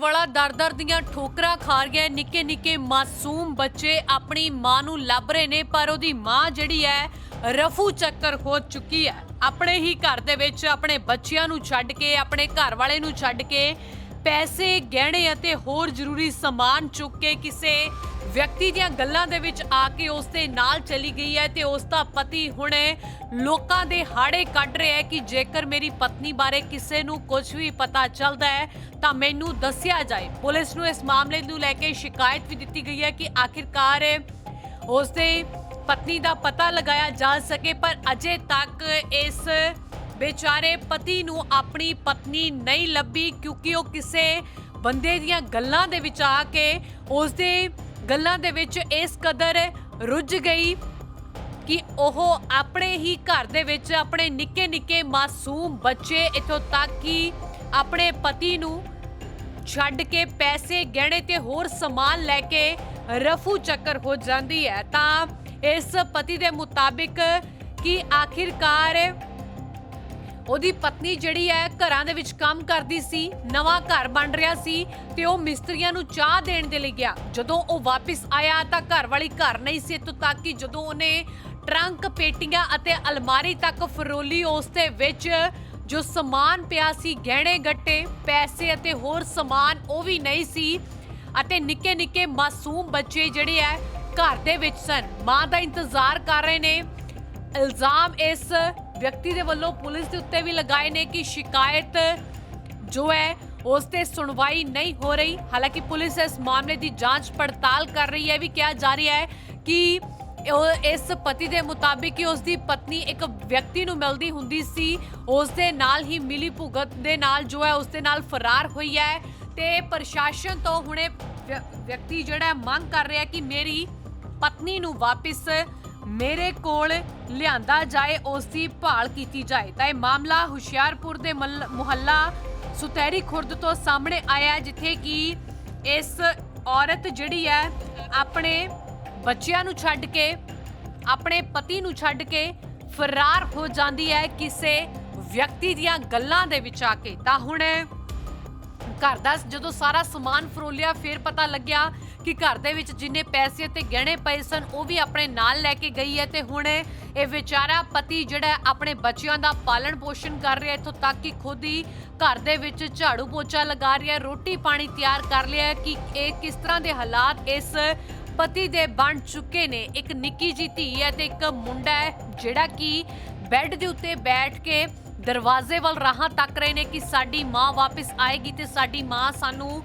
ਵਾਲਾ ਦਰ-ਦਰ ਦੀਆਂ ਠੋਕਰਾਂ ਖਾ ਰਿਹਾ ਨਿੱਕੇ ਨਿੱਕੇ ਮਾਸੂਮ ਬੱਚੇ ਆਪਣੀ ਮਾਂ ਨੂੰ ਲੱਭ ਰਹੇ ਨੇ, ਪਰ ਉਹਦੀ ਮਾਂ ਜਿਹੜੀ ਹੈ, ਰਫੂ ਚੱਕਰ ਹੋ ਚੁੱਕੀ ਹੈ। ਆਪਣੇ ਹੀ ਘਰ ਦੇ ਵਿੱਚ ਆਪਣੇ ਬੱਚਿਆਂ ਨੂੰ ਛੱਡ ਕੇ, ਆਪਣੇ ਘਰ ਵਾਲੇ ਨੂੰ ਛੱਡ ਕੇ ਪੈਸੇ, ਗਹਿਣੇ ਅਤੇ ਹੋਰ ਜ਼ਰੂਰੀ ਸਮਾਨ ਚੁੱਕ ਕੇ ਕਿਸੇ ਵਿਅਕਤੀ ਦੀਆਂ ਗੱਲਾਂ ਦੇ ਵਿੱਚ ਆ ਕੇ ਉਸ ਦੇ ਨਾਲ ਚਲੀ ਗਈ ਹੈ ਤੇ ਉਸ ਦਾ ਪਤੀ ਹੁਣੇ ਲੋਕਾਂ ਦੇ ਹਾੜੇ ਕੱਢ ਰਿਹਾ ਹੈ ਕਿ ਜੇਕਰ ਮੇਰੀ ਪਤਨੀ ਬਾਰੇ ਕਿਸੇ ਨੂੰ ਕੁਝ ਵੀ ਪਤਾ ਚੱਲਦਾ ਹੈ, ਤਾਂ ਮੈਨੂੰ ਦੱਸਿਆ ਜਾਏ। ਪੁਲਿਸ ਨੂੰ ਇਸ ਮਾਮਲੇ ਨੂੰ ਲੈ ਕੇ ਸ਼ਿਕਾਇਤ ਵੀ ਦਿੱਤੀ ਗਈ ਹੈ ਕਿ ਆਖਿਰਕਾਰ ਉਸ ਦੇ ਪਤਨੀ ਦਾ ਪਤਾ ਲਗਾਇਆ ਜਾ ਸਕੇ, ਪਰ ਅਜੇ ਤੱਕ ਇਸ ਵਿਚਾਰੇ ਪਤੀ ਨੂੰ ਆਪਣੀ ਪਤਨੀ ਨਹੀਂ ਲੱਭੀ, ਕਿਉਂਕਿ ਉਹ ਕਿਸੇ ਬੰਦੇ ਦੀਆਂ ਗੱਲਾਂ ਦੇ ਵਿੱਚ ਆ ਕੇ ਉਸ ਦੇ ਗੱਲਾਂ ਦੇ ਵਿੱਚ ਇਸ ਕਦਰ ਰੁੱਝ ਗਈ ਕਿ ਉਹ ਆਪਣੇ ਹੀ ਘਰ ਦੇ ਵਿੱਚ ਆਪਣੇ ਨਿੱਕੇ ਨਿੱਕੇ ਮਾਸੂਮ ਬੱਚੇ ਇਥੋਂ ਤੱਕ ਕਿ ਆਪਣੇ ਪਤੀ ਨੂੰ ਛੱਡ ਕੇ ਪੈਸੇ ਗਹਿਣੇ ਤੇ ਹੋਰ ਸਮਾਨ ਲੈ ਕੇ ਰਫੂ ਚੱਕਰ ਹੋ ਜਾਂਦੀ ਹੈ। ਤਾਂ ਇਸ ਪਤੀ ਦੇ ਮੁਤਾਬਿਕ ਕਿ ਆਖਿਰਕਾਰ ਉਹਦੀ ਪਤਨੀ ਜਿਹੜੀ ਹੈ ਘਰਾਂ ਦੇ ਵਿੱਚ ਕੰਮ ਕਰਦੀ ਸੀ, ਨਵਾਂ ਘਰ ਬਣ ਰਿਹਾ ਸੀ ਤੇ ਉਹ ਮਿਸਤਰੀਆਂ ਨੂੰ ਚਾਹ ਦੇਣ ਦੇ ਲਈ ਗਿਆ। ਜਦੋਂ ਉਹ ਵਾਪਸ ਆਇਆ ਤਾਂ ਘਰ ਵਾਲੀ ਘਰ ਨਹੀਂ ਸੀ ਇੱਥੋਂ ਤੱਕ ਕਿ ਜਦੋਂ ਉਹਨੇ ਟਰੰਕ, ਪੇਟੀਆਂ ਅਤੇ ਅਲਮਾਰੀ ਤੱਕ ਫਰੋਲੀ, ਉਸ ਦੇ ਵਿੱਚ ਜੋ ਸਮਾਨ ਪਿਆ ਸੀ, ਗਹਿਣੇ, ਗੱਟੇ, ਪੈਸੇ ਅਤੇ ਹੋਰ ਸਮਾਨ, ਉਹ ਵੀ ਨਹੀਂ ਸੀ ਅਤੇ ਨਿੱਕੇ ਨਿੱਕੇ ਮਾਸੂਮ ਬੱਚੇ ਜਿਹੜੇ ਹੈ ਘਰ ਦੇ ਵਿੱਚ ਸਨ। ਮਾਂ ਦਾ ਇੰਤਜ਼ਾਰ ਕਰ ਰਹੇ ਨੇ। ਇਲਜ਼ਾਮ ਇਸ ਵਿਅਕਤੀ ਦੇ ਵੱਲੋਂ ਪੁਲਿਸ ਦੇ ਉੱਤੇ ਵੀ ਲਗਾਏ ਨੇ ਕਿ ਸ਼ਿਕਾਇਤ ਜੋ ਹੈ, ਉਸ ਤੇ ਸੁਣਵਾਈ ਨਹੀਂ ਹੋ ਰਹੀ। ਹਾਲਾਂਕਿ ਪੁਲਿਸ ਇਸ ਮਾਮਲੇ ਦੀ ਜਾਂਚ ਪੜਤਾਲ ਕਰ ਰਹੀ ਹੈ। ਵੀ ਕਿਹਾ ਜਾ ਰਿਹਾ ਹੈ ਕਿ ਇਸ ਪਤੀ ਦੇ ਮੁਤਾਬਿਕ ਕਿ ਉਸ ਦੀ ਪਤਨੀ ਇੱਕ ਵਿਅਕਤੀ ਨੂੰ ਮਿਲਦੀ ਹੁੰਦੀ ਸੀ। ਉਸ ਦੇ ਨਾਲ ਹੀ ਮਿਲੀ ਭੁਗਤ ਦੇ ਨਾਲ ਜੋ ਹੈ, ਉਸ ਦੇ ਨਾਲ ਫਰਾਰ ਹੋਈ ਹੈ। ਤੇ ਪ੍ਰਸ਼ਾਸਨ ਤੋਂ ਹੁਣੇ ਵਿਅਕਤੀ ਜਿਹੜਾ ਮੰਗ ਕਰ ਰਿਹਾ ਕਿ ਮੇਰੀ ਪਤਨੀ ਨੂੰ ਵਾਪਸ ਮੇਰੇ ਕੋਲ ਲਿਆਂਦਾ ਜਾਏ ਉਸ ਦੀ ਭਾਲ ਕੀਤੀ ਜਾਏ। ਤਾਂ ਇਹ ਮਾਮਲਾ ਹੁਸ਼ਿਆਰਪੁਰ ਦੇ ਮੱਲ- ਮੁਹੱਲਾ ਸੁਤੈਰੀ ਖੁਰਦ ਤੋਂ ਸਾਹਮਣੇ ਆਇਆ ਜਿੱਥੇ ਕਿ ਇਸ ਔਰਤ ਜਿਹੜੀ ਹੈ, ਆਪਣੇ ਬੱਚਿਆਂ ਨੂੰ ਛੱਡ ਕੇ, ਆਪਣੇ ਪਤੀ ਨੂੰ ਛੱਡ ਕੇ ਫਰਾਰ ਹੋ ਜਾਂਦੀ ਹੈ ਕਿਸੇ ਵਿਅਕਤੀ ਦੀਆਂ ਗੱਲਾਂ ਦੇ ਵਿੱਚ ਆ ਕੇ। ਤਾਂ ਹੁਣ ਘਰ ਦਾ ਜਦੋਂ ਸਾਰਾ ਸਮਾਨ ਫਰੋਲਿਆ, ਫਿਰ ਪਤਾ ਲੱਗਿਆ ਕਿ ਘਰ ਦੇ ਵਿੱਚ ਜਿੰਨੇ ਪੈਸੇ ਤੇ ਗਹਿਣੇ ਪਏ ਸਨ, ਉਹ ਵੀ ਆਪਣੇ ਨਾਲ ਲੈ ਕੇ ਗਈ ਹੈ ਤੇ ਹੁਣ ਇਹ ਵਿਚਾਰਾ ਪਤੀ ਜਿਹੜਾ ਆਪਣੇ ਬੱਚਿਆਂ ਦਾ ਪਾਲਣ ਪੋਸ਼ਣ ਕਰ ਰਿਹਾ ਇੱਥੋਂ ਤੱਕ ਕਿ ਖੁਦ ਹੀ ਘਰ ਦੇ ਵਿੱਚ ਝਾੜੂ ਪੋਚਾ ਲਗਾ ਰਿਹਾ ਰੋਟੀ ਪਾਣੀ ਤਿਆਰ ਕਰ ਲਿਆ ਕਿ ਇਹ ਕਿਸ ਤਰ੍ਹਾਂ ਦੇ ਹਾਲਾਤ ਇਸ ਪਤੀ ਦੇ ਬਣ ਚੁੱਕੇ ਨੇ। ਇੱਕ ਨਿੱਕੀ ਜੀ ਧੀ ਹੈ ਤੇ ਇੱਕ ਮੁੰਡਾ ਹੈ, ਜਿਹੜਾ ਕਿ ਬੈੱਡ ਦੇ ਉੱਤੇ ਬੈਠ ਕੇ ਦਰਵਾਜ਼ੇ ਵੱਲ ਰਾਹਾਂ ਤੱਕ ਰਹੇ ਨੇ ਕਿ ਸਾਡੀ ਮਾਂ ਵਾਪਸ ਆਏਗੀ ਤੇ ਸਾਡੀ ਮਾਂ ਸਾਨੂੰ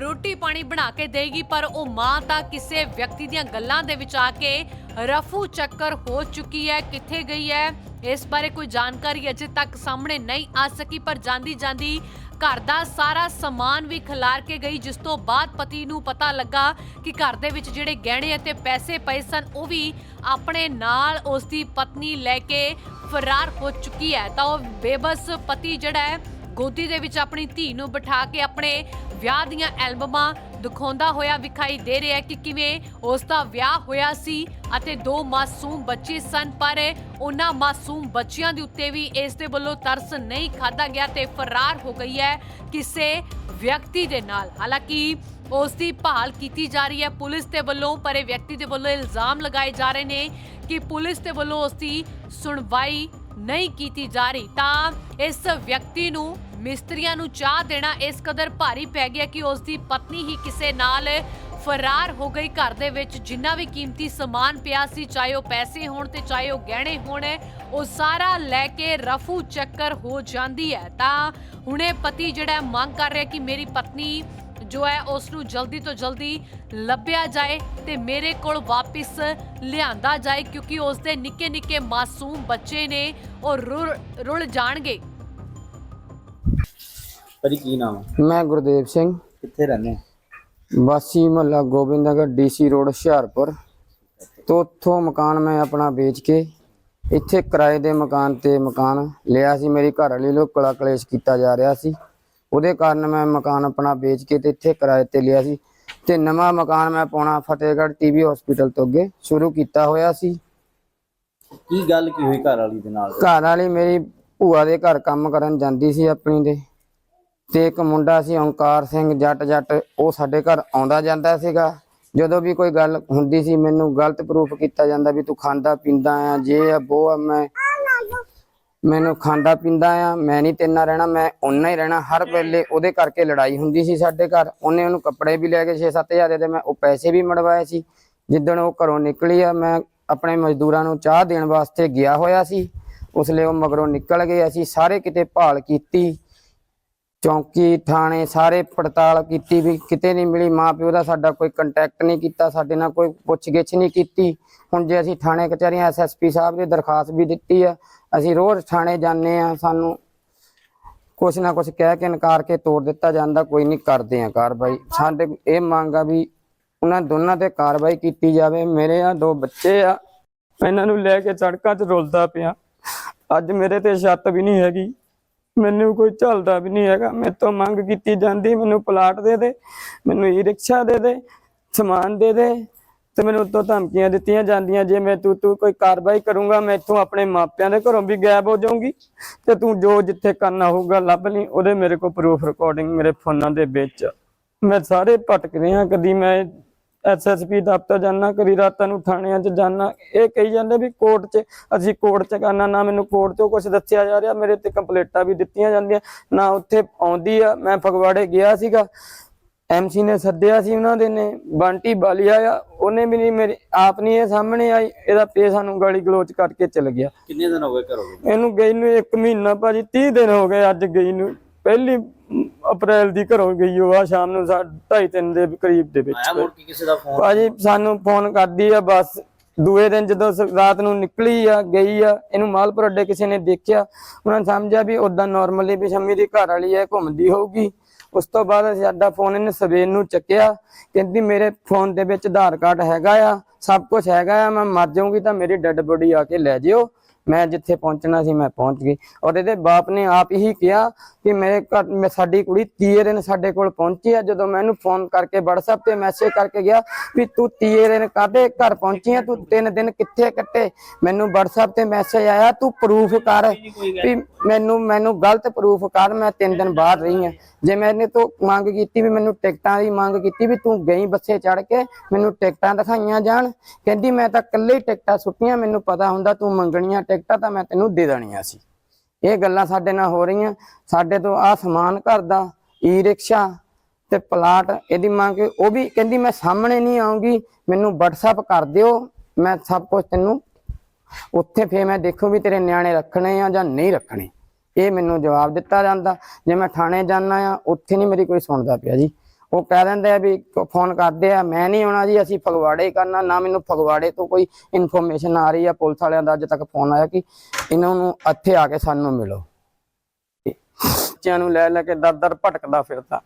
ਰੋਟੀ ਪਾਣੀ ਬਣਾ ਕੇ ਦੇਗੀ, ਪਰ ਉਹ ਮਾਂ ਤਾਂ ਕਿਸੇ ਵਿਅਕਤੀ ਦੀਆਂ ਗੱਲਾਂ ਦੇ ਵਿੱਚ ਆ ਕੇ ਰਫੂ ਚੱਕਰ ਹੋ ਚੁੱਕੀ ਹੈ, ਕਿੱਥੇ ਗਈ ਹੈ? ਇਸ ਬਾਰੇ ਕੋਈ ਜਾਣਕਾਰੀ ਅਜੇ ਤੱਕ ਸਾਹਮਣੇ ਨਹੀਂ ਆ ਸਕੀ, ਪਰ ਜਾਂਦੀ ਜਾਂਦੀ ਘਰ ਦਾ ਸਾਰਾ ਸਮਾਨ ਵੀ ਖਿਲਾਰ ਕੇ ਗਈ, ਜਿਸ ਤੋਂ ਬਾਅਦ ਪਤੀ ਨੂੰ ਪਤਾ ਲੱਗਾ ਕਿ ਘਰ ਦੇ ਵਿੱਚ ਜਿਹੜੇ ਗਹਿਣੇ ਅਤੇ ਪੈਸੇ ਪਏ ਸਨ, ਉਹ ਵੀ ਆਪਣੇ ਨਾਲ ਉਸ ਦੀ ਪਤਨੀ ਲੈ ਕੇ ਫਰਾਰ ਹੋ ਚੁੱਕੀ ਹੈ। ਤਾਂ ਉਹ ਬੇਬਸ ਪਤੀ ਜਿਹੜਾ ਹੈ ਗੋਦੀ ਦੇ ਵਿੱਚ ਆਪਣੀ ਧੀ ਨੂੰ ਬਿਠਾ ਕੇ ਆਪਣੇ ਵਿਆਹ ਦੀਆਂ ਐਲਬਮਾਂ ਦਿਖਾਉਂਦਾ ਹੋਇਆ ਵਿਖਾਈ ਦੇ ਰਿਹਾ ਕਿ ਕਿਵੇਂ ਉਸ ਦਾ ਵਿਆਹ ਹੋਇਆ ਸੀ ਅਤੇ ਦੋ ਮਾਸੂਮ ਬੱਚੇ ਸਨ, ਪਰ ਉਹਨਾਂ ਮਾਸੂਮ ਬੱਚਿਆਂ ਦੇ ਉੱਤੇ ਵੀ ਇਸ ਦੇ ਵੱਲੋਂ ਤਰਸ ਨਹੀਂ ਖਾਦਾ ਗਿਆ ਤੇ ਫਰਾਰ ਹੋ ਗਈ ਹੈ ਕਿਸੇ ਵਿਅਕਤੀ ਦੇ ਨਾਲ। ਹਾਲਾਂਕਿ ਉਸ ਦੀ ਭਾਲ ਕੀਤੀ ਜਾ ਰਹੀ ਹੈ ਪੁਲਿਸ ਦੇ ਵੱਲੋਂ, ਪਰ ਇਹ ਵਿਅਕਤੀ ਦੇ ਵੱਲੋਂ ਇਲਜ਼ਾਮ ਲਗਾਏ ਜਾ ਰਹੇ ਨੇ ਕਿ ਪੁਲਿਸ ਦੇ ਵੱਲੋਂ ਉਸ ਦੀ ਸੁਣਵਾਈ ਨਹੀਂ ਕੀਤੀ ਜਾ ਰਹੀ, ਤਾਂ ਇਸ ਵਿਅਕਤੀ ਨੂੰ ਮਿਸਤਰੀਆਂ ਨੂੰ ਚਾਹ ਦੇਣਾ ਇਸ ਕਦਰ ਭਾਰੀ ਪੈ ਗਿਆ ਕਿ ਉਸ ਦੀ ਪਤਨੀ ਹੀ ਕਿਸੇ ਨਾਲ ਫਰਾਰ ਹੋ ਗਈ ਘਰ ਦੇ ਵਿੱਚ, ਜਿੰਨਾ ਵੀ ਕੀਮਤੀ ਸਮਾਨ ਪਿਆ ਸੀ, ਚਾਹੇ ਉਹ ਪੈਸੇ ਹੋਣ ਤੇ ਚਾਹੇ ਉਹ ਗਹਿਣੇ ਹੋਣ, ਉਹ ਸਾਰਾ ਲੈ ਕੇ ਰਫੂ ਚੱਕਰ ਹੋ ਜਾਂਦੀ ਹੈ। ਤਾਂ ਹੁਣੇ ਪਤੀ ਜਿਹੜਾ ਮੰਗ ਕਰ ਰਿਹਾ ਕਿ ਮੇਰੀ ਪਤਨੀ ਜੋ ਹੈ, ਉਸ ਨੂੰ ਜਲਦੀ ਤੋਂ ਜਲਦੀ ਲੱਭਿਆ ਜਾਏ ਤੇ ਮੇਰੇ ਕੋਲ ਵਾਪਿਸ ਲਿਆਂਦਾ ਜਾਏ ਕਿਉਂਕਿ ਉਸ ਦੇ ਨਿੱਕੇ ਨਿੱਕੇ ਮਾਸੂਮ ਬੱਚੇ ਨੇ ਉਹ ਰੁਲ ਜਾਣਗੇ। ਭਾਜੀ ਕੀ ਨਾਮ ਹੈ ਮੈਂ ਗੁਰਦੇਵ ਸਿੰਘ। ਕਿੱਥੇ ਰਹਿੰਦੇ ਵਾਸੀ ਮਹੱਲਾ ਗੋਬਿੰਦਨਗਰ ਡੀਸੀ ਰੋਡ ਹੁਸ਼ਿਆਰਪੁਰ। ਤੋਂ ਉੱਥੋਂ ਮਕਾਨ ਮੈਂ ਆਪਣਾ ਵੇਚ ਕੇ ਇੱਥੇ ਕਿਰਾਏ ਦੇ ਮਕਾਨ ਤੇ ਮਕਾਨ ਲਿਆ ਸੀ। ਮੇਰੀ ਘਰ ਵਾਲੀ ਨੂੰ ਕਲਾ ਕਲੇਸ਼ ਕੀਤਾ ਜਾ ਰਿਹਾ ਸੀ। ਉਹਦੇ ਕਾਰਨ ਮੈਂ ਮਕਾਨ ਆਪਣਾ ਵੇਚ ਕੇ ਤੇ ਇੱਥੇ ਕਿਰਾਏ ਤੇ ਲਿਆ ਸੀ। ਤੇ ਨਵਾਂ ਮਕਾਨ ਮੈਂ ਪਾਉਣਾ ਫਤਿਹਗੜ੍ਹ ਟੀਬੀ ਹਸਪੀਟਲ ਤੋਂ ਅੱਗੇ। ਸ਼ੁਰੂ ਕੀਤਾ ਹੋਇਆ ਸੀ। ਕੀ ਗੱਲ ਕੀ ਹੋਈ ਘਰ ਵਾਲੀ ਦੇ ਨਾਲ? ਘਰ ਵਾਲੀ ਮੇਰੀ ਭੂਆ ਦੇ ਘਰ ਕੰਮ ਕਰਨ ਜਾਂਦੀ ਸੀ ਆਪਣੀ ਦੇ। ਤੇ ਇੱਕ ਮੁੰਡਾ ਸੀ ਓਂਕਾਰ ਸਿੰਘ ਜੱਟ ਜੱਟ ਉਹ ਸਾਡੇ ਘਰ ਆਉਂਦਾ ਜਾਂਦਾ ਸੀਗਾ। ਜਦੋਂ ਵੀ ਕੋਈ ਗੱਲ ਹੁੰਦੀ ਸੀ ਮੈਨੂੰ ਗਲਤ ਪ੍ਰੂਫ ਕੀਤਾ ਜਾਂਦਾ ਵੀ ਤੂੰ ਖਾਂਦਾ ਪੀਂਦਾ ਆ ਜੇ ਆ ਉਹ ਆ ਮੈਂ ਮੈਨੂੰ ਖਾਂਦਾ ਪੀਂਦਾ ਆ ਮੈਂ ਨਹੀਂ ਤੇਰੇ ਨਾਲ ਰਹਿਣਾ ਮੈਂ ਓਨਾ ਹੀ ਰਹਿਣਾ। ਹਰ ਵੇਲੇ ਉਹਦੇ ਕਰਕੇ ਲੜਾਈ ਹੁੰਦੀ ਸੀ ਸਾਡੇ ਘਰ। ਉਹਨੇ ਉਹਨੂੰ ਕੱਪੜੇ ਵੀ ਲੈ ਕੇ 6-7000 ਦੇ ਤੇ ਮੈਂ ਉਹ ਪੈਸੇ ਵੀ ਮੜਵਾਏ ਸੀ। ਜਿੱਦਣ ਉਹ ਘਰੋਂ ਨਿਕਲੀ ਆ ਮੈਂ ਆਪਣੇ ਮਜ਼ਦੂਰਾਂ ਨੂੰ ਚਾਹ ਦੇਣ ਵਾਸਤੇ ਗਿਆ ਹੋਇਆ ਸੀ। ਉਸ ਲਈ ਉਹ ਮਗਰੋਂ ਨਿਕਲ ਗਏ ਅਸੀਂ ਸਾਰੇ ਕਿਤੇ ਭਾਲ ਕੀਤੀ। ਚੌਂਕੀ ਥਾਣੇ ਸਾਰੇ ਪੜਤਾਲ ਕੀਤੀ ਵੀ ਕਿਤੇ ਨਹੀਂ ਮਿਲੀ। ਮਾਂ ਪਿਓ ਦਾ ਸਾਡਾ ਕੋਈ ਕੰਟੈਕਟ ਨਹੀਂ ਕੀਤਾ ਸਾਡੇ ਨਾਲ ਕੋਈ ਪੁੱਛਗਿੱਛ ਨਹੀਂ ਕੀਤੀ। ਹੁਣ ਜੇ ਅਸੀਂ ਥਾਣੇ ਕਚਹਿਰੀਆਂ ਐਸਐਸਪੀ ਸਾਹਿਬ ਦੀ ਦਰਖਾਸਤ ਵੀ ਦਿੱਤੀ ਆ ਅਸੀਂ ਰੋਜ਼ ਥਾਣੇ ਜਾਂਦੇ ਆ ਸਾਨੂੰ ਕੁਛ ਨਾ ਕੁਛ ਕਹਿ ਕੇ ਇਨਕਾਰ ਕੇ ਤੋੜ ਦਿੱਤਾ ਜਾਂਦਾ, ਕੋਈ ਨਹੀਂ ਕਰਦੇ ਆ ਕਾਰਵਾਈ। ਸਾਡੇ ਇਹ ਮੰਗ ਆ ਵੀ ਉਹਨਾਂ ਦੋਨਾਂ ਤੇ ਕਾਰਵਾਈ ਕੀਤੀ ਜਾਵੇ। ਮੇਰੇ ਆ ਦੋ ਬੱਚੇ ਆ। ਇਹਨਾਂ ਨੂੰ ਲੈ ਕੇ ਸੜਕਾਂ 'ਚ ਰੁਲਦਾ ਪਿਆ। ਅੱਜ ਮੇਰੇ ਤੇ ਛੱਤ ਵੀ ਨਹੀਂ ਹੈਗੀ। ਮੈਨੂੰ ਕੋਈ ਝੱਲਦਾ ਵੀ ਨਹੀਂ ਹੈਗਾ। ਮੇਰੇ ਤੋਂ ਮੰਗ ਕੀਤੀ ਜਾਂਦੀ, ਮੈਨੂੰ ਪਲਾਟ ਦੇ ਦੇ, ਮੈਨੂੰ ਈ ਰਿਕਸ਼ਾ ਦੇ ਦੇ, ਸਮਾਨ ਦੇ ਦੇ। ਤੇ ਮੈਨੂੰ ਉੱਤੋਂ ਧਮਕੀਆਂ ਦਿੱਤੀਆਂ ਜਾਂਦੀਆਂ ਜੇ ਮੈਂ ਤੂੰ ਤੂੰ ਕੋਈ ਕਾਰਵਾਈ ਕਰੂੰਗਾ, ਮੈਂ ਇੱਥੋਂ ਆਪਣੇ ਮਾਪਿਆਂ ਦੇ ਘਰੋਂ ਵੀ ਗਾਇਬ ਹੋ ਜਾਊਂਗੀ। ਤੇ ਤੂੰ ਜੋ ਜਿੱਥੇ ਕਰਨਾ ਹੋਊਗਾ ਲੱਭ ਲਈ, ਉਹਦੇ ਮੇਰੇ ਕੋਲ ਪ੍ਰੂਫ ਰਿਕਾਰਡਿੰਗ ਮੇਰੇ ਫੋਨਾਂ ਦੇ ਵਿੱਚ। ਮੈਂ ਸਾਰੇ ਭਟਕ ਰਿਹਾ, ਕਦੀ ਮੈਂ ਐਸਐਸਪੀ ਦਫ਼ਤਰ ਜਾਣਾ ਕਦੀ ਰਾਤਾਂ ਨੂੰ ਥਾਣਿਆਂ 'ਚ ਜਾਣਾ ਇਹ ਕਹੀ ਜਾਂਦੇ ਵੀ ਕੋਰਟ 'ਚ, ਅਸੀਂ ਕੋਰਟ 'ਚ ਕਰਨਾ, ਨਾ ਮੈਨੂੰ ਕੋਰਟ 'ਚੋਂ ਕੁਝ ਦੱਸਿਆ ਜਾ ਰਿਹਾ, ਮੇਰੇ ਤੇ ਕੰਪਲੇਂਟਾਂ ਵੀ ਦਿੱਤੀਆਂ ਜਾਂਦੀਆਂ। ਨਾ ਉੱਥੇ ਆਉਂਦੀ ਆ, ਮੈਂ ਫਗਵਾੜੇ ਗਿਆ ਸੀਗਾ। ਐਮਸੀ ਨੇ ਸੱਦਿਆ ਸੀ ਉਹਨਾਂ ਦੇ ਨੇ ਬੰਟੀ ਬਾਲੀਆ ਆ ਉਹਨੇ ਵੀ ਨਹੀਂ ਮੇਰੀ ਆਪ ਨਹੀਂ ਇਹ ਸਾਹਮਣੇ ਆਈ ਇਹਦਾ ਪੇ ਸਾਨੂੰ ਗਾਲੀ ਗਲੋਚ ਕਰਕੇ ਚਲ ਗਿਆ। ਕਿੰਨੇ ਦਿਨ ਹੋ ਗਏ ਘਰੋਂ ਗਏ? ਇਹਨੂੰ ਗਈ ਨੂੰ 1 ਮਹੀਨਾ ਭਾਜੀ 30 ਦਿਨ ਹੋ ਗਏ ਅੱਜ ਗਈ ਨੂੰ। ਪਹਿਲੀ ਅਪ੍ਰੈਲ ਦੀ ਘਰੋਂ ਗਈ ਉਹ ਆ ਸ਼ਾਮ ਨੂੰ 2:30 3 ਦੇ ਕਰੀਬ ਦੇ ਵਿੱਚ। ਆਇਆ ਮੁੜ ਕੇ ਕਿਸੇ ਦਾ ਫੋਨ? ਭਾਜੀ ਸਾਨੂੰ ਫੋਨ ਕਰਦੀ ਆ ਬਸ ਦੂਏ ਦਿਨ ਜਦੋਂ ਰਾਤ ਨੂੰ ਨਿਕਲੀ ਆ ਗਈ ਆ ਇਹਨੂੰ ਮਾਲਪੁਰ ਅੱਡੇ ਕਿਸੇ ਨੇ ਦੇਖਿਆ। ਉਹਨਾਂ ਨੇ ਸਮਝਿਆ ਵੀ ਉਦਾਂ ਨਾਰਮਲੀ ਵੀ ਸ਼ੰਮੀ ਦੀ ਘਰ ਵਾਲੀ ਹੈ ਘੁੰਮਦੀ ਹੋਊਗੀ। ਉਸ ਤੋਂ ਬਾਅਦ ਸਾਡਾ ਫੋਨ ਇਹਨੇ ਸਵੇਰ ਨੂੰ ਚੱਕਿਆ, ਕਹਿੰਦੀ ਮੇਰੇ ਫੋਨ ਦੇ ਵਿੱਚ ਆਧਾਰ ਕਾਰਡ ਹੈਗਾ ਆ, ਸਭ ਕੁਝ ਹੈਗਾ ਆ, ਮੈਂ ਮਰ ਜਾਊਂਗੀ ਤਾਂ ਮੇਰੀ ਡੈੱਡ ਬੋਡੀ ਆ ਕੇ ਲੈ ਜਿਓ। ਮੈਂ ਜਿੱਥੇ ਪਹੁੰਚਣਾ ਸੀ ਮੈਂ ਪਹੁੰਚ ਗਈ। ਔਰ ਇਹਦੇ ਬਾਪ ਨੇ ਆਪ ਹੀ ਕਿਹਾ ਕਿ ਮੇਰੇ ਘਰ ਮੈਂ ਸਾਡੀ ਕੁੜੀ ਤੀਏ ਦਿਨ ਸਾਡੇ ਕੋਲ ਪਹੁੰਚੀ ਆ। ਜਦੋਂ ਮੈਂ ਇਹਨੂੰ ਫੋਨ ਕਰਕੇ WhatsApp ਤੇ ਮੈਸੇਜ ਕਰਕੇ ਗਿਆ ਵੀ ਤੂੰ ਤੀਏ ਦਿਨ ਕਾਹਦੇ ਘਰ ਪਹੁੰਚੀ ਆ? ਤੂੰ ਤਿੰਨ ਦਿਨ ਕਿੱਥੇ ਕੱਟੇ? ਮੈਨੂੰ WhatsApp ਤੇ ਮੈਸੇਜ ਆਇਆ, ਤੂੰ ਪ੍ਰੂਫ ਕਰ ਵੀ ਮੈਨੂੰ ਮੈਨੂੰ ਗਲਤ ਪ੍ਰੂਫ ਕਰ, ਮੈਂ ਤਿੰਨ ਦਿਨ ਬਾਹਰ ਰਹੀ ਆ। ਜੇ ਮੈਂ ਇਹਨੇ ਤੋਂ ਮੰਗ ਕੀਤੀ ਵੀ ਮੈਨੂੰ ਟਿਕਟਾਂ ਦੀ ਮੰਗ ਕੀਤੀ ਵੀ ਤੂੰ ਗਈ ਬੱਸੇ ਚੜ ਕੇ, ਮੈਨੂੰ ਟਿਕਟਾਂ ਦਿਖਾਈਆਂ ਜਾਣ। ਕਹਿੰਦੀ ਮੈਂ ਤਾਂ ਇਕੱਲੇ ਹੀ ਟਿਕਟਾਂ ਸੁੱਟੀਆਂ, ਮੈਨੂੰ ਪਤਾ ਹੁੰਦਾ ਤੂੰ ਮੰਗਣੀਆਂ ਟਿਕਟਾਂ ਤਾਂ ਮੈਂ ਤੈਨੂੰ ਦੇ ਦੇਣੀਆਂ ਸੀ। ਇਹ ਗੱਲਾਂ ਸਾਡੇ ਨਾਲ ਹੋ ਰਹੀਆਂ। ਸਾਡੇ ਤੋਂ ਆ ਸਮਾਨ ਘਰ ਦਾ ਈ ਰਿਕਸ਼ਾ ਤੇ ਪਲਾਟ, ਇਹਦੀ ਮੰਗ ਉਹ ਵੀ ਕਹਿੰਦੀ, ਮੈਂ ਸਾਹਮਣੇ ਨਹੀਂ ਆਉਂਗੀ, ਮੈਨੂੰ WhatsApp ਕਰ ਦਿਓ, ਮੈਂ ਸਭ ਕੁਝ ਤੈਨੂੰ ਉੱਥੇ ਫੇਰ ਮੈਂ ਦੇਖੂ ਵੀ ਤੇਰੇ ਨਿਆਣੇ ਰੱਖਣੇ ਆ ਜਾਂ ਨਹੀਂ ਰੱਖਣੇ। ਇਹ ਮੈਨੂੰ ਜਵਾਬ ਦਿੱਤਾ ਜਾਂਦਾ। ਜੇ ਮੈਂ ਥਾਣੇ ਜਾਣਾ ਆ, ਉੱਥੇ ਨਹੀਂ ਮੇਰੀ ਕੋਈ ਸੁਣਦਾ ਪਿਆ ਜੀ। ਉਹ ਕਹਿ ਦਿੰਦੇ ਆ ਵੀ ਫੋਨ ਕਰਦੇ ਆ, ਮੈਂ ਨਹੀਂ ਆਉਣਾ ਜੀ, ਅਸੀਂ ਫਗਵਾੜੇ ਕਰਨਾ, ਨਾ ਮੈਨੂੰ ਫਗਵਾੜੇ ਤੋਂ ਕੋਈ ਇਨਫੋਰਮੇਸ਼ਨ ਆ ਰਹੀ ਆ, ਪੁਲਿਸ ਵਾਲਿਆਂ ਦਾ ਅੱਜ ਤੱਕ ਫੋਨ ਆਇਆ ਕਿ ਇਹਨਾਂ ਨੂੰ ਇੱਥੇ ਆ ਕੇ ਸਾਨੂੰ ਮਿਲੋ। ਬੱਚਿਆਂ ਨੂੰ ਲੈ ਲੈ ਕੇ ਦਰ ਦਰ ਭਟਕਦਾ ਫਿਰਦਾ।